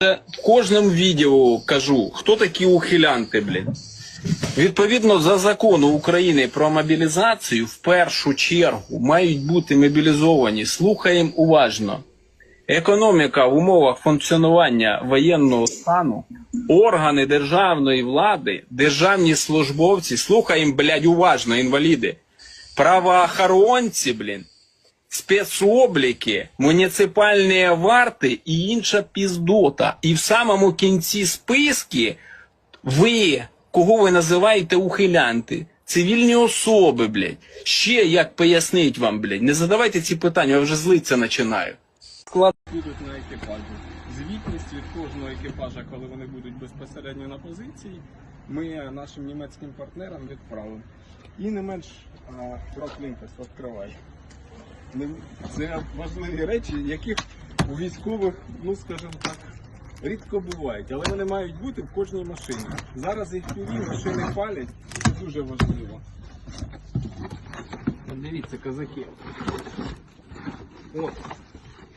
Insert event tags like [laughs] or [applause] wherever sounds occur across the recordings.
в кожному відео кажу, хто такі ухилянти, блін. Відповідно за закону України про мобілізацію, в першу чергу мають бути мобілізовані. Слухаємо уважно. Економіка в умовах функціонування воєнного стану, органи державної влади, державні службовці, слухаємо, блядь, уважно, інваліди, правоохоронці, блін, спецобліки, муніципальні варти і інша піздота. І в самому кінці списки ви, кого ви називаєте ухилянти, цивільні особи, блядь. Ще як пояснить вам, блядь. Не задавайте ці питання, я вже злиться починаю. Склад будуть на екіпажі. Звітність від кожного екіпажа, коли вони будуть безпосередньо на позиції, ми нашим німецьким партнерам відправимо. І не менш брат відкривай. Не- Це важливі речі, яких у військових, ну скажімо так, рідко бувають, але вони мають бути в кожній машині. Зараз їх піві машини палять, це дуже важливо. Дивіться, козаки. От.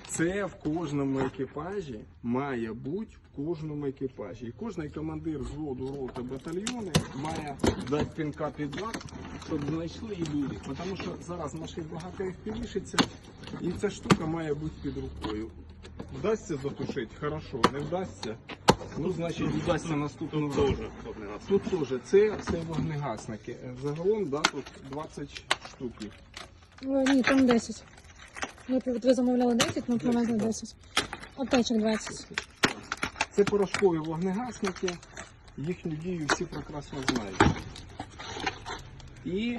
Це в кожному екіпажі має бути в кожному екіпажі. І кожний командир взводу, роти, батальйони має дати пінка під зад, щоб знайшли і були. Тому що зараз машин багато їх півішиться, і ця штука має бути під рукою. Вдасться затушити? Хорошо, не вдасться. Ну, значить, вдасться наступного разу. Тут теж це, це вогнегасники. Загалом, да, тут 20 штук. їх. Е, Ні, там 10. Ви, ви замовляли 10, ми привезли 10. Аптечок 20. Це порошкові вогнегасники, їхню дію всі прекрасно знають. І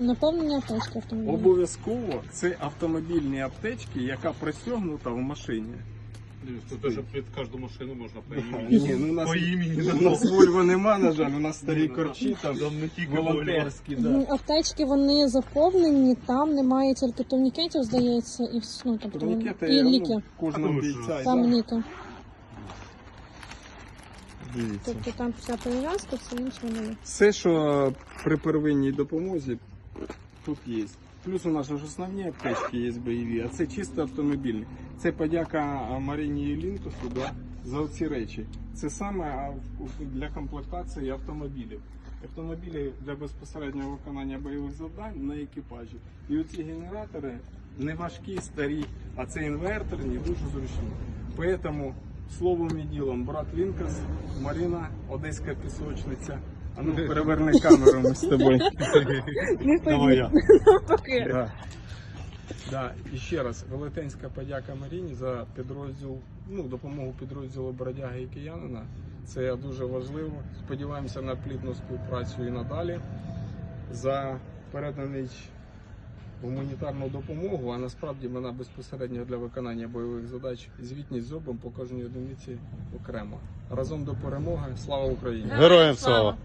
Наповнення аптечки автомобіля. обов'язково це автомобільні аптечки, яка пристегнута в машині. Тут даже під кожну машину можна по імені. Ні, ну, у нас, По імені. у нас Вольво нема, на жаль, у нас старі корчі, там Там не тільки волонтерські. Да. Аптечки вони заповнені, там немає тільки турнікетів, здається, і вс- ну, тобто, Турнікети, і ну, ліки. кожного Ну, бійця. Там да. ліки. Дивіться. Тобто там вся перев'язка, все інше воно є. Все, що при первинній допомозі, тут є. Плюс у нас ж основні аптечки є бойові, а це чисто автомобільні. Це подяка Маріні Лінкусу да, за оці речі. Це саме для комплектації автомобілів. Автомобілі для безпосереднього виконання бойових завдань на екіпажі. І оці генератори не важкі, старі, а це інверторні, дуже зручні. Поэтому словом і ділом брат Лінкас, Маріна, Одеська пісочниця. А ну [laughs] переверни камеру ми з тобою. Давай я. [laughs] Да. Да. І ще раз, велетенська подяка Маріні за підрозділ, ну, допомогу підрозділу Бродяги і Киянина. Це дуже важливо. Сподіваємося на плідну співпрацю і надалі. За переданий гуманітарну допомогу, а насправді вона безпосередньо для виконання бойових задач звітність обом по кожній одиниці окремо. Разом до перемоги. Слава Україні! Героям слава!